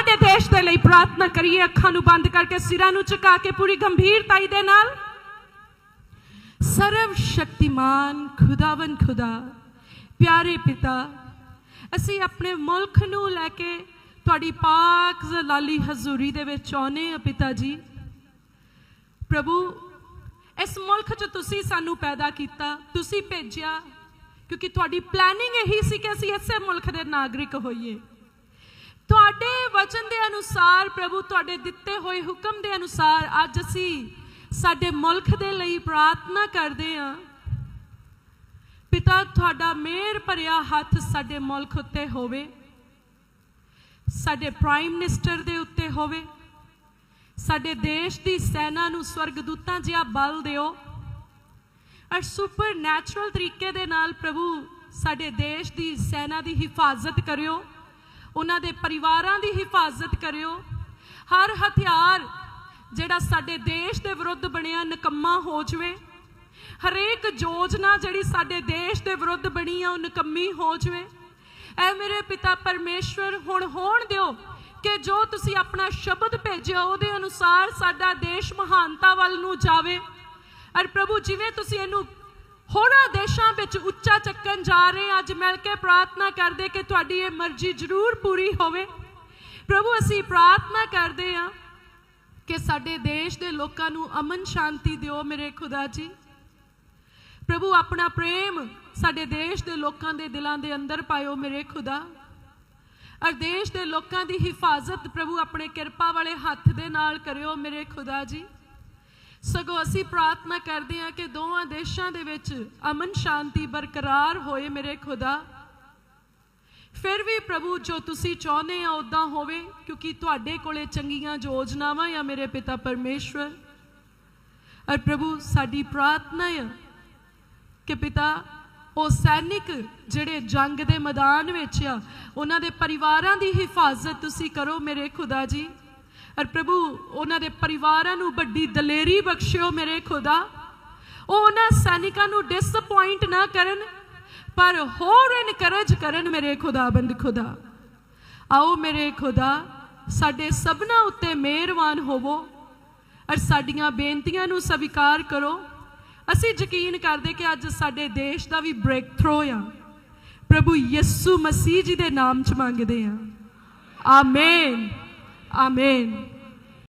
ਸਾਡੇ ਦੇਸ਼ ਦੇ ਲਈ ਪ੍ਰਾਰਥਨਾ ਕਰੀਏ, ਅੱਖਾਂ ਨੂੰ ਬੰਦ ਕਰਕੇ, ਸਿਰਾਂ ਨੂੰ ਝੁਕਾ ਕੇ, ਪੂਰੀ ਗੰਭੀਰਤਾਈ ਦੇ ਨਾਲ। ਸਰਵ ਸ਼ਕਤੀਮਾਨ ਖੁਦਾਵੰ ਖੁਦਾ, ਪਿਆਰੇ ਪਿਤਾ, ਅਸੀਂ ਆਪਣੇ ਮੁਲਕ ਨੂੰ ਲੈ ਕੇ ਤੁਹਾਡੀ ਪਾਕ ਜ਼ਲਾਲੀ ਹਜ਼ੂਰੀ ਦੇ ਵਿੱਚ ਆਉਨੇ ਆ ਪਿਤਾ ਜੀ। ਪ੍ਰਭੂ, ਇਸ ਮੁਲਕ 'ਚ ਤੁਸੀਂ ਸਾਨੂੰ ਪੈਦਾ ਕੀਤਾ, ਤੁਸੀਂ ਭੇਜਿਆ, ਕਿਉਂਕਿ ਤੁਹਾਡੀ ਪਲੈਨਿੰਗ ਇਹੀ ਸੀ ਕਿ ਅਸੀਂ ਇਸੇ ਮੁਲਕ ਦੇ ਨਾਗਰਿਕ ਹੋਈਏ। ਤੁਹਾਡੇ ਵਚਨ ਦੇ ਅਨੁਸਾਰ ਪ੍ਰਭੂ ਤੁਹਾਡੇ ਦਿੱਤੇ ਹੋਏ ਹੁਕਮ ਦੇ ਅਨੁਸਾਰ ਅੱਜ ਅਸੀਂ ਸਾਡੇ ਮੁਲਕ ਦੇ ਲਈ ਪ੍ਰਾਰਥਨਾ ਕਰਦੇ ਹਾਂ। ਪਿਤਾ, ਤੁਹਾਡਾ ਮਿਹਰ ਭਰਿਆ ਹੱਥ ਸਾਡੇ ਮੁਲਕ ਉੱਤੇ ਹੋਵੇ। ਸਾਡੇ ਪ੍ਰਾਈਮ ਮਿਨਿਸਟਰ ਦੇ ਉੱਤੇ ਹੋਵੇ। ਸਾਡੇ ਦੇਸ਼ ਦੀ ਸੈਨਾ ਨੂੰ ਸਵਰਗਦੂਤਾਂ ਜਿਹਾ ਬਲ ਦਿਓ। ਔਰ ਸੁਪਰ ਨੈਚੁਰਲ ਤਰੀਕੇ ਦੇ ਨਾਲ ਪ੍ਰਭੂ ਸਾਡੇ ਦੇਸ਼ ਦੀ ਸੈਨਾ ਦੀ ਹਿਫਾਜ਼ਤ ਕਰਿਓ। ਉਹਨਾਂ ਦੇ ਪਰਿਵਾਰਾਂ ਦੀ ਹਿਫਾਜ਼ਤ ਕਰਿਓ। ਹਰ ਹਥਿਆਰ ਜਿਹੜਾ ਸਾਡੇ ਦੇਸ਼ ਦੇ ਵਿਰੁੱਧ ਬਣਿਆ ਨਕੰਮਾ ਹੋ ਜਵੇ। ਹਰੇਕ ਯੋਜਨਾ ਜਿਹੜੀ ਸਾਡੇ ਦੇਸ਼ ਦੇ ਵਿਰੁੱਧ ਬਣੀ ਆ, ਉਹ ਨਕੰਮੀ ਹੋ ਜਵੇ। ਐ ਮੇਰੇ ਪਿਤਾ ਪਰਮੇਸ਼ਵਰ, ਹੁਣ ਹੋਣ ਦਿਓ ਕਿ ਜੋ ਤੁਸੀਂ ਆਪਣਾ ਸ਼ਬਦ ਭੇਜਿਆ, ਉਹਦੇ ਅਨੁਸਾਰ ਸਾਡਾ ਦੇਸ਼ ਮਹਾਨਤਾ ਵੱਲ ਨੂੰ ਜਾਵੇ। ਔਰ ਪ੍ਰਭੂ, ਜਿਵੇਂ ਤੁਸੀਂ ਇਹਨੂੰ ਹੋਰਾਂ ਦੇਸ਼ਾਂ ਵਿੱਚ ਉੱਚਾ ਚੱਕਣ ਜਾ ਰਹੇ ਅੱਜ ਮਿਲ ਕੇ ਪ੍ਰਾਰਥਨਾ ਕਰਦੇ ਕਿ ਤੁਹਾਡੀ ਇਹ ਮਰਜ਼ੀ ਜ਼ਰੂਰ ਪੂਰੀ ਹੋਵੇ। ਪ੍ਰਭੂ, ਅਸੀਂ ਪ੍ਰਾਰਥਨਾ ਕਰਦੇ ਹਾਂ ਕਿ ਸਾਡੇ ਦੇਸ਼ ਦੇ ਲੋਕਾਂ ਨੂੰ ਅਮਨ ਸ਼ਾਂਤੀ ਦਿਓ ਮੇਰੇ ਖੁਦਾ ਜੀ। ਪ੍ਰਭੂ, ਆਪਣਾ ਪ੍ਰੇਮ ਸਾਡੇ ਦੇਸ਼ ਦੇ ਲੋਕਾਂ ਦੇ ਦਿਲਾਂ ਦੇ ਅੰਦਰ ਪਾਇਓ ਮੇਰੇ ਖੁਦਾ। ਔਰ ਦੇਸ਼ ਦੇ ਲੋਕਾਂ ਦੀ ਹਿਫਾਜ਼ਤ ਪ੍ਰਭੂ, ਆਪਣੇ ਕਿਰਪਾ ਵਾਲੇ ਹੱਥ ਦੇ ਨਾਲ ਕਰਿਓ ਮੇਰੇ ਖੁਦਾ ਜੀ। ਸਗੋਂ ਅਸੀਂ ਪ੍ਰਾਰਥਨਾ ਕਰਦੇ ਹਾਂ ਕਿ ਦੋਵਾਂ ਦੇਸ਼ਾਂ ਦੇ ਵਿੱਚ ਅਮਨ ਸ਼ਾਂਤੀ ਬਰਕਰਾਰ ਹੋਏ ਮੇਰੇ ਖੁਦਾ। ਫਿਰ ਵੀ ਪ੍ਰਭੂ, ਜੋ ਤੁਸੀਂ ਚਾਹੁੰਦੇ ਆ ਉਦਾਂ ਹੋਵੇ, ਕਿਉਂਕਿ ਤੁਹਾਡੇ ਕੋਲੇ ਚੰਗੀਆਂ ਯੋਜਨਾਵਾਂ ਆ ਮੇਰੇ ਪਿਤਾ ਪਰਮੇਸ਼ਵਰ। ਔਰ ਪ੍ਰਭੂ, ਸਾਡੀ ਪ੍ਰਾਰਥਨਾ ਆ ਕਿ ਪਿਤਾ, ਉਹ ਸੈਨਿਕ ਜਿਹੜੇ ਜੰਗ ਦੇ ਮੈਦਾਨ ਵਿੱਚ ਆ, ਉਹਨਾਂ ਦੇ ਪਰਿਵਾਰਾਂ ਦੀ ਹਿਫਾਜ਼ਤ ਤੁਸੀਂ ਕਰੋ ਮੇਰੇ ਖੁਦਾ ਜੀ। ਔਰ ਪ੍ਰਭੂ, ਉਹਨਾਂ ਦੇ ਪਰਿਵਾਰਾਂ ਨੂੰ ਵੱਡੀ ਦਲੇਰੀ ਬਖਸ਼ਿਓ ਮੇਰੇ ਖੁਦਾ। ਉਹ ਉਹਨਾਂ ਸੈਨਿਕਾਂ ਨੂੰ ਡਿਸਪਾਇੰਟ ਨਾ ਕਰਨ, ਪਰ ਹੋਰ ਇਨਕਰੇਜ ਕਰਨ ਮੇਰੇ ਖੁਦਾਬੰਦ ਖੁਦਾ। ਆਓ ਮੇਰੇ ਖੁਦਾ, ਸਾਡੇ ਸਭਨਾ ਉੱਤੇ ਮਿਹਰਬਾਨ ਹੋਵੋ ਔਰ ਸਾਡੀਆਂ ਬੇਨਤੀਆਂ ਨੂੰ ਸਵੀਕਾਰ ਕਰੋ। ਅਸੀਂ ਯਕੀਨ ਕਰਦੇ ਕਿ ਅੱਜ ਸਾਡੇ ਦੇਸ਼ ਦਾ ਵੀ ਬ੍ਰੇਕ ਥਰੂ ਆ। ਪ੍ਰਭੂ ਯਿਸੂ ਮਸੀਹ ਜੀ ਦੇ ਨਾਮ ਚ ਮੰਗਦੇ ਆ। ਆਮੇਨ। Amém.